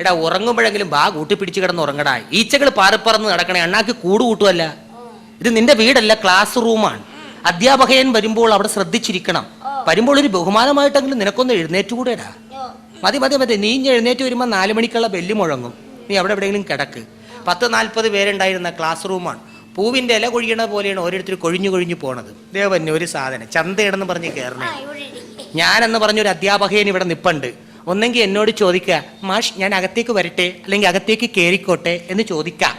എടാ ഉറങ്ങുമ്പോഴെങ്കിലും ബാ കൂട്ടിപ്പിടിച്ച് കിടന്ന് ഉറങ്ങടാ. ഈച്ചകൾ പാറിപ്പറന്ന് നടക്കണേ അണ്ണാക്ക് കൂട് കൂട്ടുമല്ല ഇത് നിന്റെ വീടല്ല ക്ലാസ് റൂമാണ് അധ്യാപകയൻ വരുമ്പോൾ അവിടെ ശ്രദ്ധിച്ചിരിക്കണം. വരുമ്പോൾ ഒരു ബഹുമാനമായിട്ടെങ്കിലും നിനക്കൊന്ന് എഴുന്നേറ്റ് എഴുന്നേറ്റുകൂടെടാ. മതി മതി മതി. നീ എഴുന്നേറ്റ് വരുമ്പോൾ നാല് മണിക്കുള്ള ബെല്ല് മുഴങ്ങും. നീ അവിടെ എവിടെയെങ്കിലും കിടക്ക്. പത്ത് നാൽപ്പത് പേരുണ്ടായിരുന്ന ക്ലാസ് റൂമാണ് പൂവിന്റെ ഇല കൊഴിയണ പോലെയാണ് ഓരോരുത്തർ കൊഴിഞ്ഞു കൊഴിഞ്ഞു പോണത്. ദേവന്നെ ഒരു സാധനം. ചന്തയിടെന്ന് പറഞ്ഞ് കയറണേ ഞാനെന്ന് പറഞ്ഞൊരു അധ്യാപകൻ ഇവിടെ നിപ്പുണ്ട്. ഒന്നെങ്കിൽ എന്നോട് ചോദിക്കുക മാഷ് ഞാൻ അകത്തേക്ക് വരട്ടെ അല്ലെങ്കിൽ അകത്തേക്ക് കേറിക്കോട്ടെ എന്ന് ചോദിക്കാം.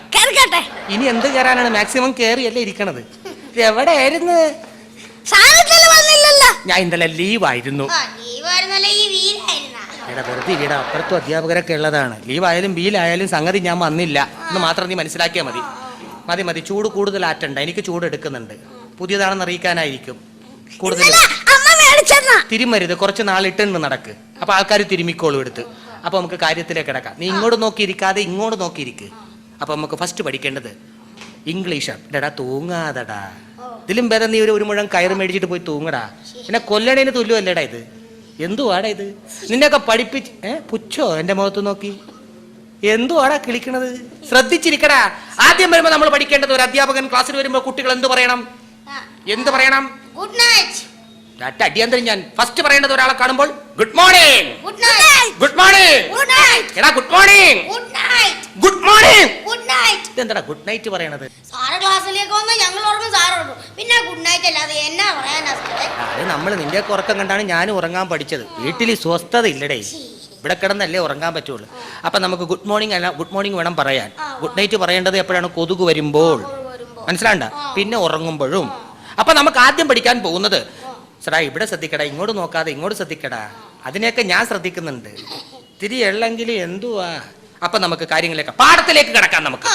ഇനി എന്ത് കയറാനാണ്? മാക്സിമം കയറിയല്ലേ ഇരിക്കണത്. എവിടെയായിരുന്നു? സാധനത്തിൽ വന്നില്ലല്ലോ. ഞാൻ ഇന്നലെ ലീവായിരുന്നു. ആ ഈ എടാ വെറുതെ അപ്പുറത്തും അധ്യാപകരൊക്കെ ഉള്ളതാണ്. ലീവായാലും ബീലായാലും സംഗതി ഞാൻ വന്നില്ല. എന്ന് മാത്രം നീ മനസ്സിലാക്കിയാൽ മതി. മതി മതി. ചൂട് കൂടുതൽ ആറ്റണ്ട. എനിക്ക് ചൂട് എടുക്കുന്നുണ്ട്. പുതിയതാണെന്ന് അറിയിക്കാനായിരിക്കും. കൂടുതൽ അമ്മ മേടിച്ചെന്നാ. തിരുമരുത്. കുറച്ച് നാളിട്ടുണ്ട് നടക്ക്. അപ്പൊ ആൾക്കാർ തിരുമിക്കോളും എടുത്ത്. അപ്പൊ നമുക്ക് കാര്യത്തിലേക്ക് കിടക്കാം. നീ ഇങ്ങോട്ട് നോക്കിയിരിക്കാതെ ഇങ്ങോട്ട് നോക്കിയിരിക്ക്. അപ്പൊ നമുക്ക് ഫസ്റ്റ് പഠിക്കേണ്ടത് ഇംഗ്ലീഷാണ് ഡടാ തൂങ്ങാതടാ. ഇതിലും വേറെ നീ ഒരു ഒരു മുഴം കയറ് മേടിച്ചിട്ട് പോയി തൂങ്ങടാ. പിന്നെ കൊല്ലണേന് തുല്യമല്ലേടാ ഇത്? എന്തുവാടാ ഇത്? നിന്നെയൊക്കെ പഠിപ്പിച്ച് ഏ പുച്ഛോ എന്റെ മുഖത്ത് നോക്കി? എന്തുവാടാ കിളിക്കണത്? ശ്രദ്ധിച്ചിരിക്കടാ. ആദ്യം വരുമ്പോ നമ്മൾ പഠിക്കേണ്ടത് ഒരു അധ്യാപകൻ ക്ലാസ്സിൽ വരുമ്പോ കുട്ടികൾ എന്ത് പറയണം? എന്ത് പറയണം? ഗുഡ് നൈറ്റ് ഒറ്റ അടിയന്തരം ഞാൻ ഫസ്റ്റ് പറയേണ്ടത് ഒരാളെ കാണുമ്പോൾ good morning good night good morning good night എടാ good morning good night good morning good night ഇതെന്താടാ ഗുഡ് നൈറ്റ് പറയണത്? സാറ് ക്ലാസ്സിലേക്ക് വന്ന് ഞങ്ങൾ ഓർമ്മ സാർ ഉറങ്ങും പിന്നെ ഗുഡ് നൈറ്റ് അല്ലാതെ എന്നാ പറയാനാ അതെ അത് നമ്മൾ നിന്റെ ഉറക്കം കണ്ടാണ് ഞാൻ ഉറങ്ങാൻ പഠിച്ചത്. വീട്ടിൽ സ്വസ്ഥത ഇല്ലടേ. ഇവിടെ കിടന്നല്ലേ ഉറങ്ങാൻ പറ്റുള്ളൂ. അപ്പൊ നമുക്ക് ഗുഡ് മോർണിംഗ് അല്ല ഗുഡ് മോർണിംഗ് വേണം പറയാൻ. ഗുഡ് നൈറ്റ് പറയേണ്ടത് എപ്പോഴാണ്? കൊതുക് വരുമ്പോൾ. മനസ്സിലാണ്ട പിന്നെ ഉറങ്ങുമ്പോഴും. അപ്പൊ നമുക്ക് ആദ്യം പഠിക്കാൻ പോകുന്നത് സടാ ഇവിടെ ശ്രദ്ധിക്കടാ ഇങ്ങോട്ട് നോക്കാതെ ഇങ്ങോട്ട് ശ്രദ്ധിക്കടാ. അതിനെയൊക്കെ ഞാൻ ശ്രദ്ധിക്കുന്നുണ്ട്. തിരി എള്ളെങ്കിൽ എന്തുവാ? അപ്പൊ നമുക്ക് കാര്യങ്ങളിലേക്ക് പാടത്തിലേക്ക് കിടക്കാം നമുക്ക്.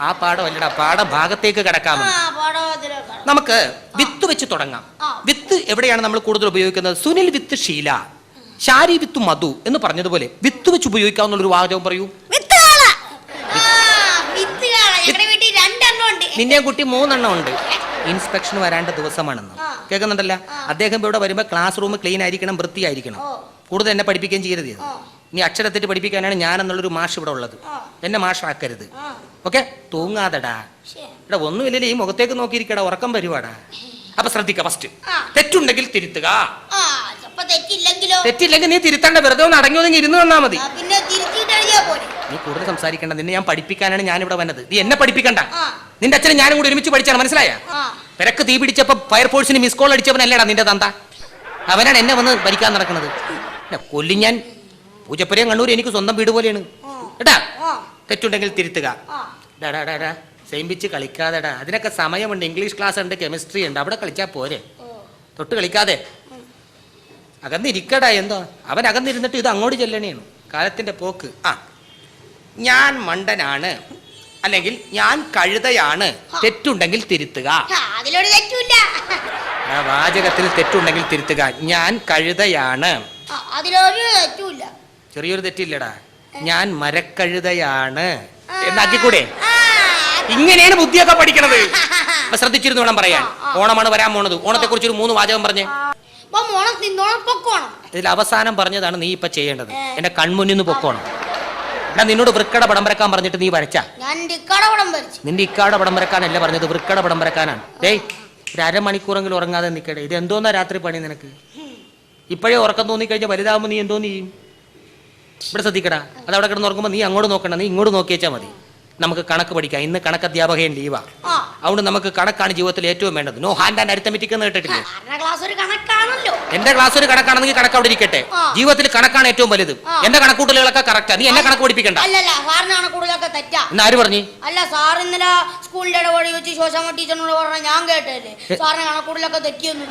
ആ, പാടം അല്ലടാ പാടം ഭാഗത്തേക്ക് കിടക്കാം. നമുക്ക് വിത്ത് വെച്ച് തുടങ്ങാം. വിത്ത് എവിടെയാണ് നമ്മൾ കൂടുതൽ ഉപയോഗിക്കുന്നത്? സുനിൽ വിത്ത് ശീല ശാരി വിത്ത് മധു എന്ന് പറഞ്ഞതുപോലെ വിത്ത് വെച്ച് ഉപയോഗിക്കാവുന്ന ഒരു വാചകം പറയൂ. നിന്നെ കുട്ടി മൂന്നെണ്ണം ഉണ്ട്. ഇൻസ്പെക്ഷൻ വരാണ്ട ദിവസമാണെന്ന്. കേൾക്കുന്നുണ്ടല്ലോ? അദ്ദേഹം ഇവിടെ വരുമ്പോൾ ക്ലാസ് റൂം ക്ലീൻ ആയിരിക്കണം വൃത്തിയായിരിക്കണം. കൂടുതൽ എന്നെ പഠിപ്പിക്കുകയും ചെയ്യരുത് ഇത്. ഇനി അക്ഷരത്തെറ്റ് പഠിപ്പിക്കാനാണ് ഞാൻ എന്നുള്ളൊരു മാഷ് ഇവിടെ ഉള്ളത്. എന്നെ മാഷാക്കരുത്. ഓക്കെ? തൂങ്ങാതെടാ. ഇവിടെ ഒന്നുമില്ലല്ലേ ഈ മുഖത്തേക്ക് നോക്കിയിരിക്കടാ ഉറക്കം വരുവാടാ. അപ്പൊ ശ്രദ്ധിക്ക ഫസ്റ്റ് തെറ്റുണ്ടെങ്കിൽ തിരുത്തുക. തെറ്റില്ലെങ്കിൽ നീ തിരുത്തേണ്ട വെറുതെ ഒന്ന് അടങ്ങി ഒതുങ്ങി ഇരുന്ന് വന്നാ മതി. നീ കൂടുതൽ സംസാരിക്കേണ്ട നിന്നെ ഞാൻ പഠിപ്പിക്കാനാണ് ഞാൻ ഇവിടെ വന്നത്. നീ എന്നെ പഠിപ്പിക്കണ്ട. നിന്റെ അച്ഛനും ഞാനും കൂടി ഒരുമിച്ച് പഠിച്ചാണ് മനസ്സിലായ? പെരക്ക് തീ പിടിച്ചപ്പോ ഫയർഫോഴ്സിന് മിസ് കോൾ അടിച്ചവനല്ലേടാ നിന്റെ തന്ത? അവനാണ് എന്നെ വന്ന് ഭരിക്കാൻ നടക്കുന്നത്. കൊല്ലി ഞാൻ. പൂജപ്പുരയും കണ്ണൂർ എനിക്ക് സ്വന്തം വീട് പോലെയാണ്. കേട്ടാ തെറ്റുണ്ടെങ്കിൽ തിരുത്തുക. ആ. ഡാ, ഡാ, ഡാ, ഡാ. സെയിംപിച്ച് കളിക്കാതെടാ. അതിനൊക്കെ സമയമുണ്ട് ഇംഗ്ലീഷ് ക്ലാസ് ഉണ്ട് കെമിസ്ട്രി ഉണ്ട്. അവിടെ കളിച്ചാൽ പോരെ. തൊട്ട് കളിക്കാതെ. അകന്നിരിക്കടാ എന്തോ. അവൻ അകന്നിരുന്നിട്ട് ഇത് അങ്ങോട്ട് ചെല്ലണേണ് കാലത്തിന്റെ പോക്ക്. ആ. ഞാൻ മണ്ടനാണ്. അല്ലെങ്കിൽ ഞാൻ കഴുതയാണ്. തെറ്റുണ്ടെങ്കിൽ തിരുത്തുക. അതിലൊരു തെറ്റില്ല വാചകത്തിൽ തെറ്റുണ്ടെങ്കിൽ തിരുത്തുക. ഞാൻ കഴുതയാണ്. അതിലൊരു തെറ്റില്ല ചെറിയൊരു തെറ്റില്ലടാ. ഞാൻ മരക്കഴുതയാണ്. എന്നാക്കിക്കൂടെ ഇങ്ങനെയാണ് ബുദ്ധിയൊക്കെ പഠിക്കണത്. അപ്പൊ ശ്രദ്ധിച്ചിരുന്നു വേണം പറയാൻ. ഓണമാണ് വരാൻ പോണത്. ഓണത്തെ കുറിച്ച് ഒരു മൂന്ന് വാചകം പറഞ്ഞേ. ഇതിൽ അവസാനം പറഞ്ഞതാണ് നീ ഇപ്പൊ ചെയ്യേണ്ടത്. എന്റെ കൺമുന്നിൽ നിന്ന് പൊക്കോണം. എടാ നിന്നോട് വൃക്കട പടം വരക്കാൻ പറഞ്ഞിട്ട് നീ വരച്ച? ഞാൻ നിന്റെ ഇക്കാട പടം വരക്കാനല്ല പറഞ്ഞത് വൃക്കട പടം വരക്കാനാണ്. ഡേയ് ഒരു അരമണിക്കൂറെങ്കിലും ഉറങ്ങാതെ നിൽക്കട്ടെ ഇത് എന്തോന്നാ രാത്രി പണി നിനക്ക്? ഇപ്പോഴേ ഉറക്കം തോന്നിക്കഴിഞ്ഞാൽ വലുതാകുമ്പോൾ നീ എന്തോ നീ ചെയ്യും? ഇവിടെ ശ്രദ്ധിക്കടാ. അത് അവിടെ കിടന്ന് ഉറങ്ങുമ്പോൾ നീ അങ്ങോട്ട് നോക്കണ്ട നീ ഇങ്ങോട്ട് നോക്കിയേച്ചാൽ മതി. നമുക്ക് കണക്ക് പഠിക്കാം. ഇന്ന് കണക്ക് അധ്യാപകൻ ലീവാ അതുകൊണ്ട് നമുക്ക് കണക്കാണ് ജീവിതത്തിൽ ഏറ്റവും വേണ്ടത്. നോ ഹാൻഡ് ആൻഡ് അരിത്തമെറ്റിക് എന്ന് കേട്ടിട്ടില്ലേ? എന്റെ ക്ലാസ് ഒരു കണക്കാണെങ്കിൽ കണക്ക് അവിടെ ഇരിക്കട്ടെ. ജീവിതത്തിൽ കണക്കാണ് ഏറ്റവും വലുത്. എന്റെ കണക്കൂട്ടലുകളൊക്കെ കറക്റ്റാ നീ എന്നെ കണക്ക് പഠിപ്പിക്കണ്ട. എന്ന് ആര് പറഞ്ഞു? അല്ല സാർ ഇന്നലെ സ്കൂളിന്റെ ഇടപെടി വെച്ച് ശോശാമ ടീച്ചറിനോട് പറഞ്ഞ ഞാൻ കേട്ടല്ലേ സാറിന് കണക്കൂടലൊക്കെ തെറ്റിയൊന്നും.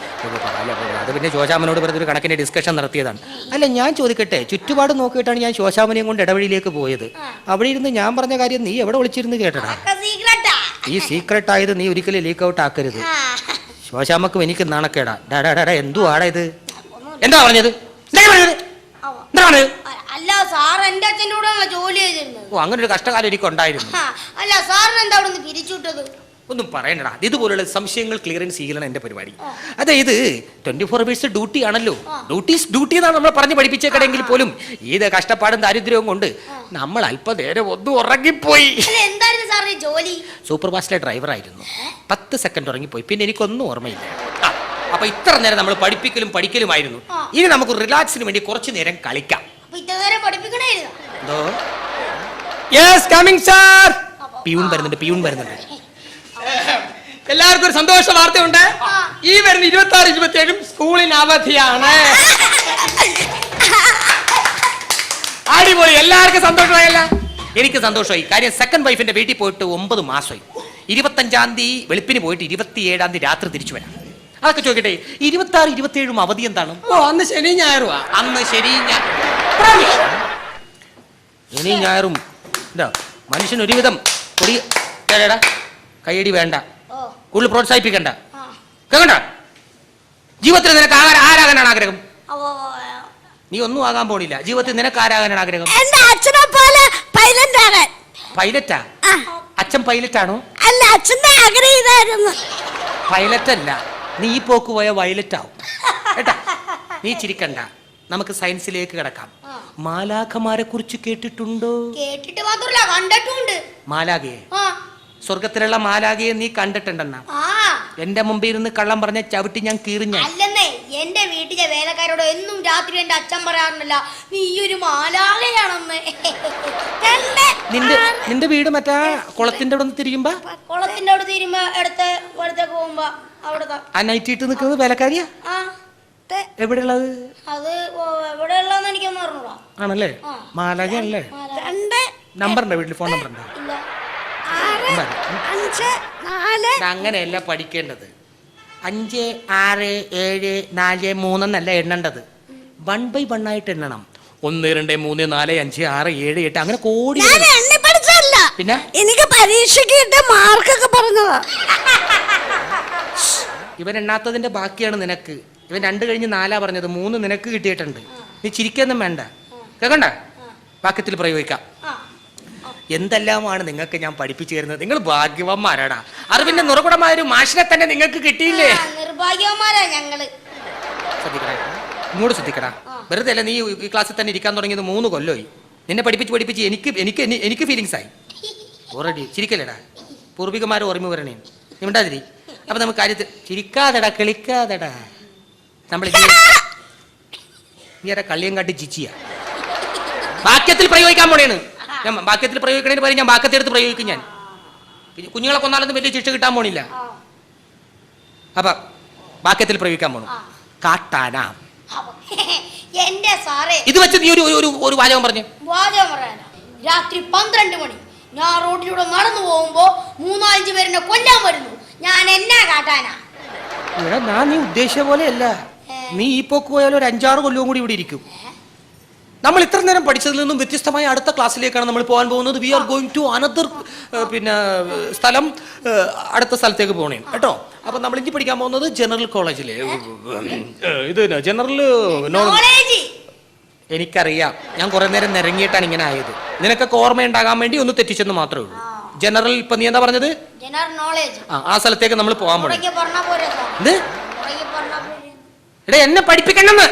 അത് പിന്നെ ശോശാമനോട് പറഞ്ഞൊരു കണക്കിന്റെ ഡിസ്കഷൻ നടത്തിയതാണ്. അല്ല ഞാൻ ചോദിക്കട്ടെ ചുറ്റുപാട് നോക്കിയിട്ടാണ് ഞാൻ ശോശാമനെയും കൊണ്ട് ഇടവഴിയിലേക്ക് പോയത്. അവിടെ ഇരുന്ന് ഞാൻ പറഞ്ഞ കാര്യം നീ എവിടെ വിളിച്ചിരുന്ന് കേട്ടടാ ഈ സീക്രട്ട് ആയത് നീ ഒരിക്കലും ലീക്ക് ഔട്ട് ആക്കരുത്. ശോശാമക്കും ശോശാമ്മക്കും എനിക്ക് നാണക്കേടാ. ഡാ ഡാ ഡാ ആടാ എന്തുവാടാ ഇത്? എന്താ പറഞ്ഞത്? അല്ല സാർ എന്റെ അച്ഛന്റെ കൂടെ ജോലി ചെയ്തിരുന്നത്? ഓ അങ്ങനെ ഒരു കഷ്ടകാലം എനിക്ക് ഉണ്ടായിരുന്നു അല്ല സാറിന് എന്താ അവിടെ നിന്ന് പിരിച്ചുവിട്ടത്? ഒന്നും പറയണ്ടടാ. ഇതുപോലുള്ള സംശയങ്ങൾ ക്ലിയറൻസ് ചെയ്യലാണ് എന്റെ പരിപാടി. അതായത് ട്വന്റി ഫോർ അവേഴ്സ് ഡ്യൂട്ടി ആണല്ലോ ഡ്യൂട്ടീസ് ഡ്യൂട്ടി എന്നാണ് നമ്മൾ പറഞ്ഞ് പഠിപ്പിച്ചേക്കടെങ്കിൽ പോലും. ഏത് കഷ്ടപ്പാടും ദാരിദ്ര്യവും കൊണ്ട് നമ്മൾ അല്പനേരം ഒന്ന് ഉറങ്ങിപ്പോയി. ആയിരുന്നു ജോലി? സൂപ്പർ ഫാസ്റ്റിലെ ഡ്രൈവറായിരുന്നു പത്ത് സെക്കൻഡ് ഉറങ്ങിപ്പോയി. പിന്നെ എനിക്കൊന്നും ഓർമ്മയില്ല. അപ്പൊ ഇത്ര നേരം നമ്മൾ പഠിപ്പിക്കലും പഠിക്കലുമായിരുന്നു. ഇനി നമുക്ക് റിലാക്സിന് വേണ്ടി കുറച്ചു നേരം കളിക്കാം. യെസ് കമ്മിങ് സാർ പിയൂൺ വരുന്നുണ്ട് പിയൂൺ വരുന്നുണ്ട്. എല്ലാവർക്കും ഒരു സന്തോഷ വാർത്തയുണ്ട്. ഈ വരുന്ന ഇരുപത്തി ആറ് ഇരുപത്തി ഏഴും സ്കൂളിന് അവധിയാണ്. അടിപൊളി. എല്ലാവർക്കും സന്തോഷമായല്ല. എനിക്ക് സന്തോഷമായി. കാര്യം സെക്കൻഡ് വൈഫിന്റെ വീട്ടിൽ പോയിട്ട് ഒമ്പത് മാസമായി. ഇരുപത്തഞ്ചാം തീയതി വെളുപ്പിന് പോയിട്ട് ഇരുപത്തിയേഴാം തീയതി രാത്രി തിരിച്ചു വരാം. അതൊക്കെ ചോദിക്കട്ടെ ഇരുപത്തി ആറ് ഇരുപത്തി ഏഴും അവധി എന്താണ്? ഓ അന്ന് ശനി ഞായറുവാ അന്ന് ശനി ശനി ഞായറും. എന്താ മനുഷ്യൻ ഒരുവിധം കേടാ കൈയടി വേണ്ട. കൂടുതൽ പ്രോത്സാഹിപ്പിക്കണ്ട. കേൾക്കണ്ട ജീവിതത്തിൽ നിനക്ക് ആകാൻ ആരാകാനാണ് ആഗ്രഹം? നീ ഒന്നും ആകാൻ പോണില്ല. ജീവിതത്തിൽ നിനക്ക് ആരാകാനാണ് ആഗ്രഹം? എന്റെ അച്ഛനെ പോലെ പൈലറ്റ് ആകാൻ. പൈലറ്റാ ആ, അച്ഛൻ പൈലറ്റ് ആണോ? അല്ല അച്ഛന്റെ ആഗ്രഹം ഇതായിരുന്നു. പൈലറ്റ് അല്ല. നീ ഈ പോക്ക് പോയ വയലറ്റ് ആവും. കേട്ടാ? നീ ചിരിക്കണ്ട. നമുക്ക് സയൻസിലേക്ക് കിടക്കാം. മാലാഖമാരെ കുറിച്ച് കേട്ടിട്ടുണ്ടോ? കേട്ടിട്ട് മാത്രമല്ല കണ്ടിട്ടുണ്ട്. മാലാഖയെ? സ്വർഗത്തിലുള്ള മാലാഖയെ നീ കണ്ടിട്ടുണ്ടെന്നാ. എന്റെ മുമ്പിൽ ഇരുന്ന് കള്ളം പറഞ്ഞ ചവിട്ടി ഞാൻ കീറിഞ്ഞ അല്ലെന്നേ എന്റെ വീട്ടിലെ വേലക്കാരോട് എന്നും രാത്രി എന്റെ അച്ഛൻ പറയാറുണ്ടല്ല നീ ഒരു മാലാകയാണെന്ന് നിന്റെ നിന്റെ വീട് മറ്റാ? കുളത്തിന്റെ അവിടെ തിരിയുമ്പോ? കുളത്തിന്റെ അവിടെ തിരിയുമ്പോ എടുത്ത് പോകുമ്പോ അവിടെ ആ നൈറ്റ് ഇട്ട് നിൽക്കുന്നത് വേലക്കാരിയാ? എവിടെയുള്ളത്? അത് എവിടെയുള്ളതെന്ന് എനിക്കൊന്നും അറിഞ്ഞൂടാ. ആണല്ലേ? മാലാകയല്ലേ നമ്പർ ഉണ്ടോ വീട്ടിൽ ഫോൺ നമ്പർ ഉണ്ടോ? അഞ്ച് നാല്. ഇത് അങ്ങനെയല്ല പഠിക്കേണ്ടത്. അഞ്ച് ആറ് ഏഴ് നാല് മൂന്നെന്നല്ല എണ്ണേണ്ടത്. വൺ ബൈ വൺ ആയിട്ട് എണ്ണണം. ഒന്ന് രണ്ട് മൂന്ന് നാല് അഞ്ച് ആറ് ഏഴ് എട്ട് അങ്ങനെ കോടി ഞാൻ എണ്ണി പഠിച്ചതല്ല പിന്നെ? എനിക്ക് പരീക്ഷയ്ക്ക് കിട്ടിയ മാർക്കൊക്കെ പറഞ്ഞതാ. ഇവൻ എണ്ണാത്തതിന്റെ ബാക്കിയാണ് നിനക്ക്. ഇവൻ രണ്ട് കഴിഞ്ഞ് നാലാ പറഞ്ഞത്. മൂന്ന് നിനക്ക് കിട്ടിയിട്ടുണ്ട്. നീ ചിരിക്കൊന്നും വേണ്ട. കേക്കണ്ട? വാക്യത്തിൽ പ്രയോഗിക്കാം. എന്തെല്ലാമാണ് നിങ്ങൾക്ക് ഞാൻ പഠിപ്പിച്ചു തരുന്നത്? നിങ്ങൾ ഭാഗ്യവന്മാരാടാ. അറിവിന്റെ നിറകുടമായ ഒരു മാഷിനെ തന്നെ നിങ്ങൾക്ക് കിട്ടിയില്ലേ? ആ, നിർഭാഗ്യവന്മാരാ ഞങ്ങൾ. ശ്രദ്ധിക്കടാ ഇങ്ങോട്ട് ശ്രദ്ധിക്കടാ. വെറുതെ അല്ല നീ ഈ ക്ലാസ്സിൽ തന്നെ ഇരിക്കാൻ തുടങ്ങിയത് മൂന്ന് കൊല്ലമായി? നിന്നെ പഠിപ്പിച്ച് പഠിപ്പിച്ച് എനിക്ക് എനിക്ക് എനിക്ക് ഫീലിങ്സ് ആയി. ഓൾറെഡി ചിരിക്കല്ലേടാ? പൂർവികമാർ ഓർമ്മ വരണേ. നീ അപ്പൊ നമുക്ക് കാര്യത്തിൽ ചിരിക്കാതെടാ കളിക്കാതെടാ. നമ്മൾ നീ അതാ കള്ളിയും കാട്ടി ചിച്ചിയ. വാക്യത്തിൽ പ്രയോഗിക്കാൻ പോണേണ് ഞാൻ വാക്യത്തിൽ പ്രയോഗിക്കണേന് പറയും ഞാൻ വാക്യത്തെടുത്ത് പ്രയോഗിക്കും ഞാൻ. പിന്നെ കുഞ്ഞുങ്ങളെ കൊന്നാലൊന്നും വലിയ ശിക്ഷ കിട്ടാൻ പോണില്ല. അപ്പൊ വാക്യത്തിൽ പ്രയോഗിക്കാൻ പോണു. കാട്ടാന. എന്റെ സാറേ. ഇത് വെച്ച് നീ ഒരു ഒരു ഒരു വാചകം പറഞ്ഞു. വാചകം പറയാനാ. രാത്രി പന്ത്രണ്ട് മണി. ഞാൻ റോഡിലൂടെ നടന്നു പോകുമ്പോ മൂന്നാലഞ്ച് പേരെന്നെ കൊല്ലാൻ വരുന്നു. ഞാൻ എന്നാ കാട്ടാനാ? ഞാൻ നീ ഉദ്ദേശിച്ച പോലെയല്ല. നീ ഈ പോക്ക് പോയാലും ഒരു അഞ്ചാറ് കൊല്ലവും കൂടി ഇവിടെ ഇരിക്കും. നമ്മൾ ഇത്ര നേരം പഠിച്ചതിൽ നിന്നും വ്യത്യസ്തമായ അടുത്ത ക്ലാസ്സിലേക്കാണ് നമ്മൾ പോകാൻ പോകുന്നത്. We are going to another പിന്നെ സ്ഥലം അടുത്ത സ്ഥലത്തേക്ക് പോകണേ കേട്ടോ? അപ്പൊ നമ്മൾ ഇനി പഠിക്കാൻ പോകുന്നത് ജനറൽ കോളേജിലെ ഇത് ജനറൽ നോളേജ് എനിക്കറിയാം. ഞാൻ കുറെ നേരം നിരങ്ങിയിട്ടാണ് ഇങ്ങനെ ആയത്. നിനക്കൊക്കെ ഓർമ്മയുണ്ടാകാൻ വേണ്ടി ഒന്ന് തെറ്റിച്ചെന്ന് മാത്രമേ ഉള്ളൂ. ജനറൽ ഇപ്പൊ നീ എന്താ പറഞ്ഞത്? ജനറൽ നോളേജ് ആ ആ സ്ഥലത്തേക്ക് നമ്മൾ പോകാൻ പോകണം എന്ത്? എടാ എന്നെ പഠിപ്പിക്കണമെന്ന്.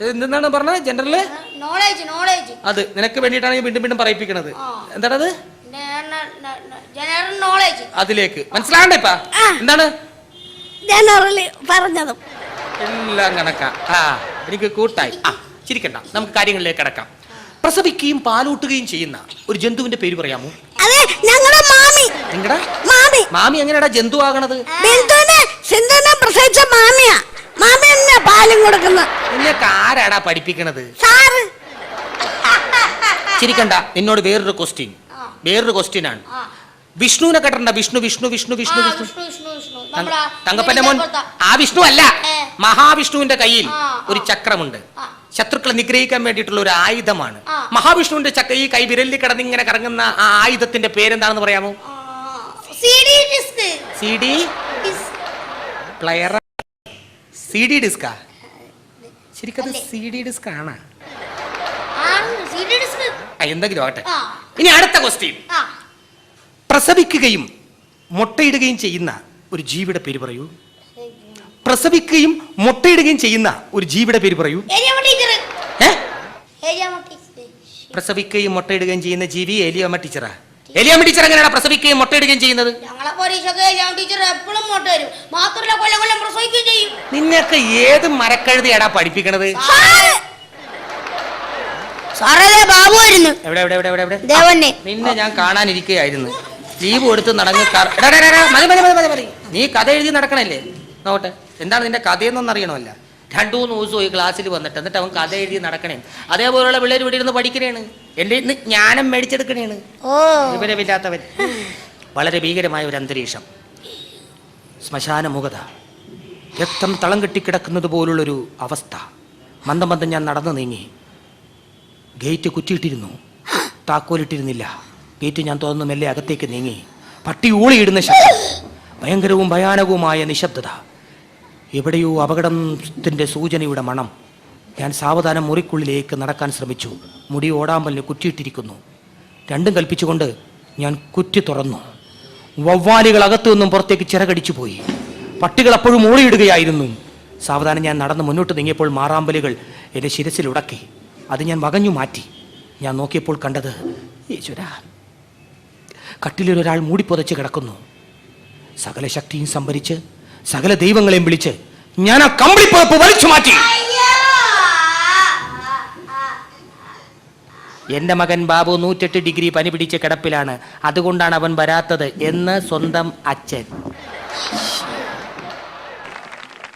ഓ എന്താണ് പറഞ്ഞത് ജനറൽ നോളേജ് നോളേജ് അത്. നിനക്ക് വേണ്ടിയിട്ടാണ് വീണ്ടും വീണ്ടും പറയിപ്പിക്കണത്. എന്താണത്? ജനറൽ നോളേജ് അതിലേക്ക്. മനസ്സിലാണ്ടേപ്പാ എന്താണ്? ജനറലി പറഞ്ഞതും. എല്ലാം കണക്കാ. ആ എനിക്ക് കൂട്ടായി. ആ ചിരിക്കണ്ട. നമുക്ക് കാര്യങ്ങളിലേക്ക് കിടക്കാം. പ്രസവിക്കുകയും പാലൂട്ടുകയും ചെയ്യുന്ന ഒരു ജന്തുവിന്റെ പേര് പറയാമോ? അതെ ഞങ്ങളുടെ മാമി. നിങ്ങടാ? മാമി. മാമി എങ്ങനെയാടാ ജന്തു ആകണത്? പ്രസവിച്ച മാമിയാ. പാലും കൊടുക്കുന്ന. നിനക്ക് ആരാടാ പഠിപ്പിക്കണത്? സാറ്. ചിരിക്കണ്ട നിന്നോട് വേറൊരു ക്വസ്റ്റ്യൻ വേറൊരു ക്വസ്റ്റ്യൻ ആണ്. വിഷ്ണുവിനെ കേട്ടണ്ട വിഷ്ണു വിഷ്ണു വിഷ്ണു വിഷ്ണു വിഷ്ണു തങ്കപ്പന്റെ മോൻ ആ വിഷ്ണു അല്ല മഹാവിഷ്ണുവിന്റെ കയ്യിൽ ഒരു ചക്രമുണ്ട്. ശത്രുക്കളെ നിഗ്രഹിക്കാൻ വേണ്ടിയിട്ടുള്ള ഒരു ആയുധമാണ്. മഹാവിഷ്ണുവിന്റെ ചക്ര ഈ കൈ വിരലിൽ കിടന്ന് ഇങ്ങനെ കറങ്ങുന്ന ആ ആയുധത്തിന്റെ പേരെന്താണെന്ന് പറയാമോ. C D. Player C D ഡിസ്കാ? ശരിക്കത് അല്ലേ? സി ഡി ഡിസ്ക് ആണ്. എന്തെങ്കിലും ആകട്ടെ. ഇനി അടുത്ത ക്വസ്റ്റ്യൻ പ്രസവിക്കുകയും മുട്ടയിടുകയും ചെയ്യുന്ന ഒരു ജീവിയുടെ പേര് പറയൂ. പ്രസവിക്കുകയും മുട്ടയിടുകയും ചെയ്യുന്ന ഒരു ജീവിയുടെ പേര് പറയൂ. പ്രസവിക്കുകയും മുട്ടയിടുകയും ചെയ്യുന്ന ജീവി എലിയോമ ടീച്ചറാ. എലിയമ്മ ടീച്ചർ എങ്ങനെയാണ് പ്രസവിക്കുകയും മുട്ടയിടുകയും ചെയ്യുന്നത്? ഞങ്ങളെ ടീച്ചർ എപ്പോഴും മുട്ട വരും മാത്രമല്ല കൊല്ലം കൊല്ലം പ്രസവിക്കുകയും ചെയ്യും. നിന്നെയൊക്കെ ഏത് മരക്കഴുതിയാടാ പഠിപ്പിക്കണത്? സാറേ! ബാബു വരുന്നു എവിടെ എവിടെ എവിടെ എവിടെ എവിടെ? ദേവന്നെ നിന്നെ ഞാൻ കാണാനിരിക്കുകയായിരുന്നു ലീവ് കൊടുത്ത് നടങ്ങ കറ- എടാ, എടാ, എടാ, മതി മതി മതി മതി മതി. നീ കഥ എഴുതി നടക്കണല്ലേ? നോട്ടെ എന്താണ് നിന്റെ കഥയെന്നൊന്നും അറിയണമല്ല രണ്ടു മൂന്ന് ദിവസം ഈ ക്ലാസ്സിൽ വന്നിട്ട് എന്നിട്ട് അവൻ കഥ എഴുതി നടക്കണേ. അതേപോലെയുള്ള പിള്ളേർ ഇവിടെ ഇരുന്ന് പഠിക്കണേണ്. എന്റെ ഇന്ന് ജ്ഞാനം മേടിച്ചെടുക്കണേണ്. വിവരമില്ലാത്തവൻ. വളരെ ഭീകരമായ ഒരു അന്തരീക്ഷം. ശ്മശാന മുഖത. രക്തം തളം കെട്ടിക്കിടക്കുന്നത് പോലുള്ളൊരു അവസ്ഥ. മന്ദം മന്ദം ഞാൻ നടന്നു നീങ്ങി. ഗേറ്റ് കുറ്റിയിട്ടിരുന്നു. താക്കോലിട്ടിരുന്നില്ല. ഗേറ്റ് ഞാൻ തോന്നുന്നു മെല്ലെ അകത്തേക്ക് നീങ്ങി. പട്ടി ഊളിയിടുന്ന ശബ്ദം. ഭയങ്കരവും ഭയാനകവുമായ നിശബ്ദത. എവിടെയോ അപകടത്തിന്റെ സൂചനയുടെ മണം. ഞാൻ സാവധാനം മുറിക്കുള്ളിലേക്ക് നടക്കാൻ ശ്രമിച്ചു. മുടി ഓടാമ്പലിന് കുറ്റിയിട്ടിരിക്കുന്നു. രണ്ടും കൽപ്പിച്ചുകൊണ്ട് ഞാൻ കുറ്റി തുറന്നു. വവ്വാലികൾ അകത്തു നിന്നും പുറത്തേക്ക് ചിറകടിച്ചു പോയി. പട്ടികൾ അപ്പോഴും ഓടിയിടുകയായിരുന്നു സാവധാനം ഞാൻ നടന്ന് മുന്നോട്ട് നീങ്ങിയപ്പോൾ മാറാമ്പലുകൾ എന്റെ ശിരസിൽ ഉടക്കി. അത് ഞാൻ വകഞ്ഞു മാറ്റി. ഞാൻ നോക്കിയപ്പോൾ കണ്ടത് ഈശ്വര. കട്ടിലിൽ ഒരാൾ മൂടിപ്പൊതച്ച് കിടക്കുന്നു. സകല ശക്തിയും സംഭരിച്ച് സകല ദൈവങ്ങളെയും വിളിച്ച് ഞാൻ ആ കമ്പിളിപ്പുറപ്പ് വലിച്ചു മാറ്റി. എന്റെ മകൻ ബാബു നൂറ്റെട്ട് ഡിഗ്രി പനി പിടിച്ച കിടപ്പിലാണ്. അതുകൊണ്ടാണ് അവൻ വരാത്തത് എന്ന് സ്വന്തം അച്ഛൻ.